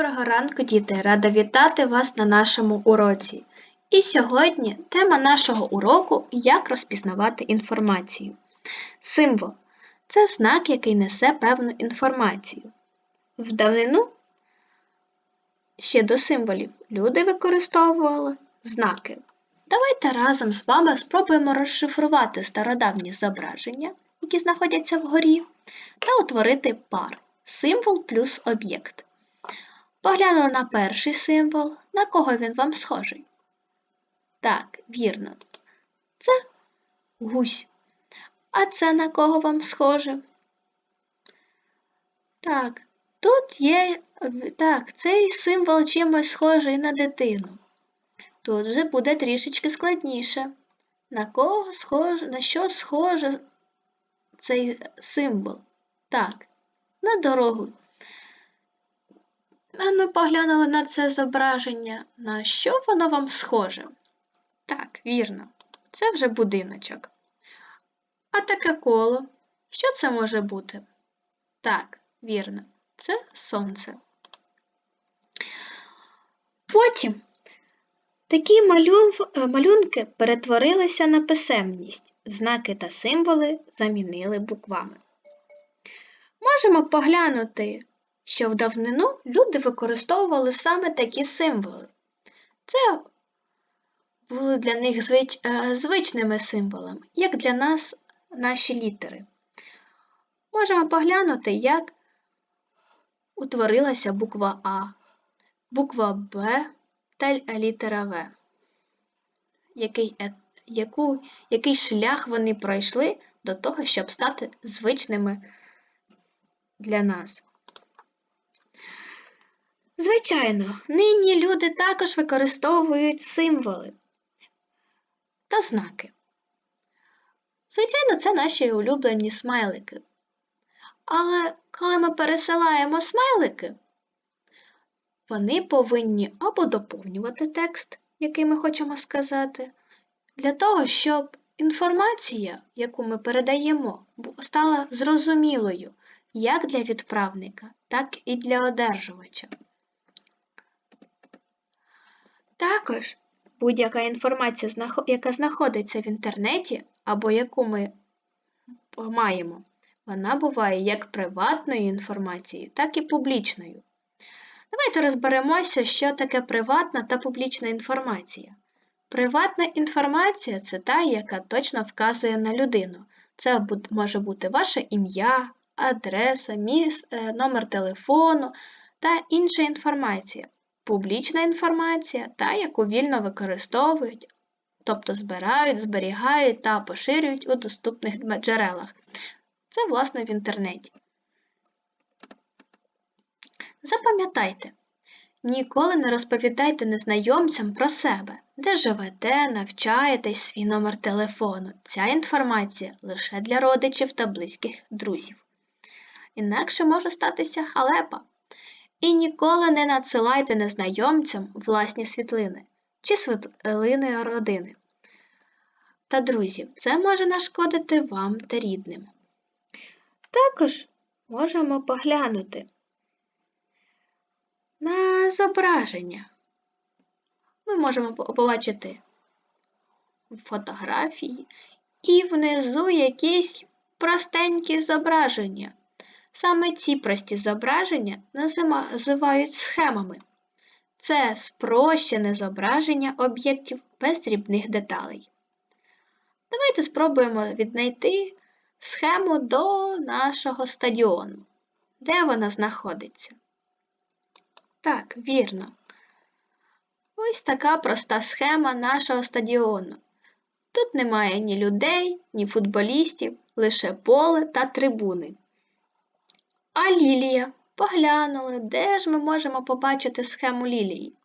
Доброго ранку, діти! Рада вітати вас на нашому уроці. І сьогодні тема нашого уроку як розпізнавати інформацію. Символ це знак, який несе певну інформацію. В давнину ще до символів люди використовували знаки. Давайте разом з вами спробуємо розшифрувати стародавні зображення, які знаходяться вгорі, та утворити пар символ плюс об'єкт. Поглянули на перший символ, на кого він вам схожий? Так, вірно, це гусь. А це на кого вам схоже? Так, тут є, так, цей символ чимось схожий на дитину. Тут вже буде трішечки складніше. На кого схоже, на що схоже цей символ? Так, на дорогу. Ми поглянули на це зображення. На що воно вам схоже? Так, вірно, це вже будиночок. А таке коло. Що це може бути? Так, вірно, це сонце. Потім такі малюн- малюнки перетворилися на писемність. Знаки та символи замінили буквами. Можемо поглянути, що в давнину люди використовували саме такі символи. Це були для них звич... е, звичними символами, як для нас наші літери. Можемо поглянути, як утворилася буква А, буква Б та літера В. Який, е- яку, який шлях вони пройшли до того, щоб стати звичними для нас. Звичайно, нині люди також використовують символи та знаки. Звичайно, це наші улюблені смайлики. Але коли ми пересилаємо смайлики, вони повинні або доповнювати текст, який ми хочемо сказати, для того, щоб інформація, яку ми передаємо, стала зрозумілою як для відправника, так і для одержувача. Також будь-яка інформація, яка знаходиться в інтернеті або яку ми маємо, вона буває як приватною інформацією, так і публічною. Давайте розберемося, що таке приватна та публічна інформація. Приватна інформація це та, яка точно вказує на людину. Це може бути ваше ім'я, адреса, міс, е, номер телефону та інша інформація. Публічна інформація та, яку вільно використовують, тобто збирають, зберігають та поширюють у доступних джерелах. Це, власне, в інтернеті. Запам'ятайте, ніколи не розповідайте незнайомцям про себе, де живете, навчаєтесь свій номер телефону. Ця інформація лише для родичів та близьких друзів інакше може статися халепа. І ніколи не надсилайте незнайомцям власні світлини чи світлини родини та друзів. Це може нашкодити вам та рідним. Також можемо поглянути на зображення. Ми можемо побачити фотографії і внизу якісь простенькі зображення. Саме ці прості зображення називають схемами. Це спрощене зображення об'єктів без дрібних деталей. Давайте спробуємо віднайти схему до нашого стадіону. Де вона знаходиться? Так, вірно. Ось така проста схема нашого стадіону. Тут немає ні людей, ні футболістів, лише поле та трибуни. А лілія? Поглянули, де ж ми можемо побачити схему лілії?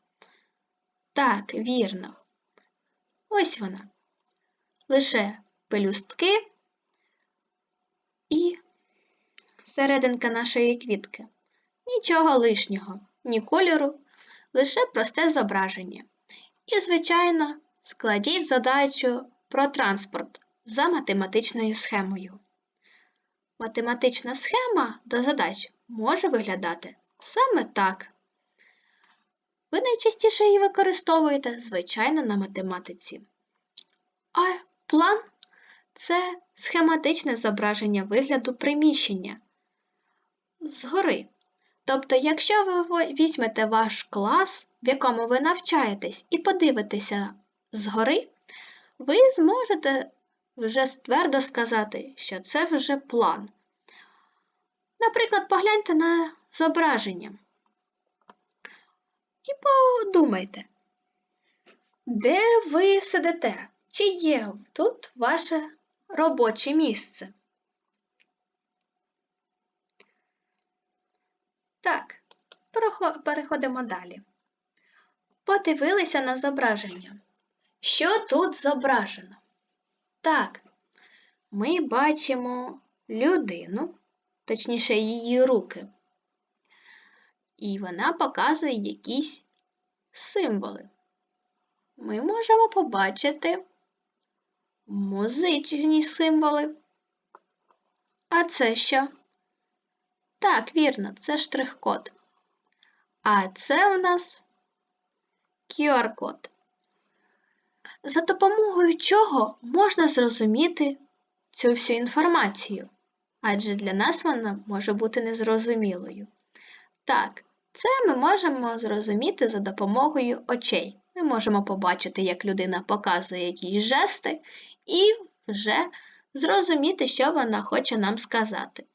Так, вірно. Ось вона. Лише пелюстки і серединка нашої квітки. Нічого лишнього, ні кольору, лише просте зображення. І, звичайно, складіть задачу про транспорт за математичною схемою. Математична схема до задач може виглядати саме так. ви найчастіше її використовуєте, звичайно, на математиці. А план це схематичне зображення вигляду приміщення згори. Тобто, якщо ви візьмете ваш клас, в якому ви навчаєтесь, і подивитеся згори, ви зможете вже твердо сказати, що це вже план. Наприклад, погляньте на зображення і подумайте, де ви сидите? Чи є тут ваше робоче місце? Так, переходимо далі. Подивилися на зображення. Що тут зображено? Так, ми бачимо людину, точніше її руки, і вона показує якісь символи. Ми можемо побачити музичні символи. А це що? Так, вірно, це штрих-код. А це у нас QR-код. За допомогою чого можна зрозуміти цю всю інформацію? Адже для нас вона може бути незрозумілою. Так, це ми можемо зрозуміти за допомогою очей. Ми можемо побачити, як людина показує якісь жести, і вже зрозуміти, що вона хоче нам сказати.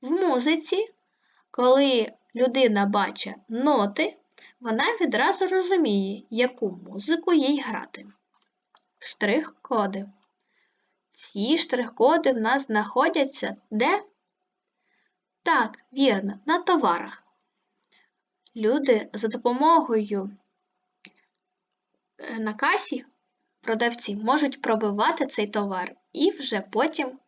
В музиці, коли людина бачить ноти, вона відразу розуміє, яку музику їй грати. Штрих-коди. Ці штрих-коди в нас знаходяться де? Так, вірно, на товарах. Люди за допомогою е, на касі продавці можуть пробивати цей товар і вже потім е,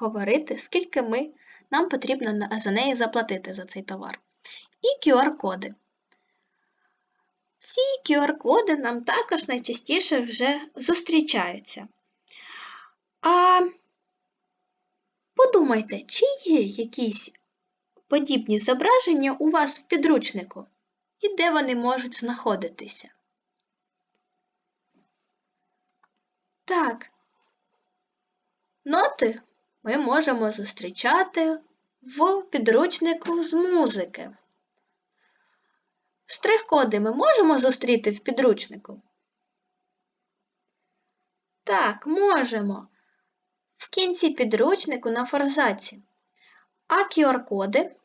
говорити, скільки ми, нам потрібно за неї заплатити за цей товар. І QR-коди. Ці QR-коди нам також найчастіше вже зустрічаються. А подумайте, чи є якісь подібні зображення у вас в підручнику і де вони можуть знаходитися? Так, ноти ми можемо зустрічати в підручнику з музики. Штрих-коди ми можемо зустріти в підручнику? Так, можемо. В кінці підручнику на форзаці. А QR-коди?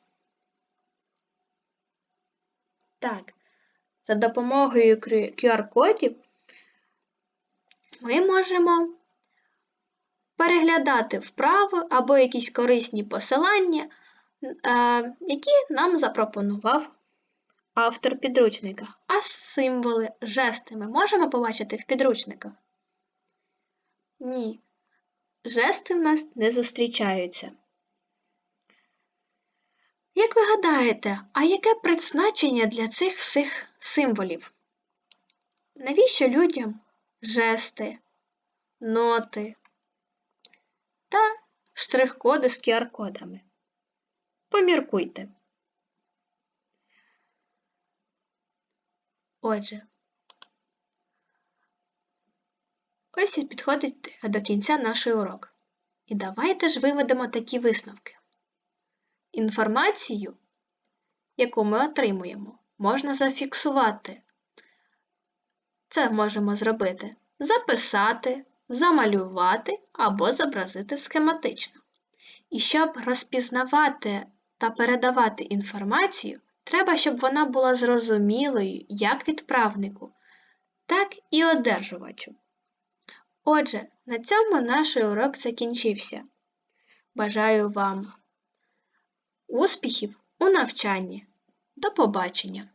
Так, за допомогою QR-кодів ми можемо переглядати вправи або якісь корисні посилання, е, які нам запропонував автор підручника. А символи, жести ми можемо побачити в підручниках? Ні. Жести в нас не зустрічаються. Як ви гадаєте, а яке призначення для цих всіх символів? Навіщо людям жести, ноти та штрих-коди з QR-кодами? Поміркуйте. Отже, ось і підходить до кінця наш урок. І давайте ж виведемо такі висновки. Інформацію, яку ми отримуємо, можна зафіксувати. Це можемо зробити записати, замалювати або зобразити схематично. І щоб розпізнавати та передавати інформацію, треба, щоб вона була зрозумілою як відправнику, так і одержувачу. Отже, на цьому наш урок закінчився. Бажаю вам успіхів у навчанні. До побачення!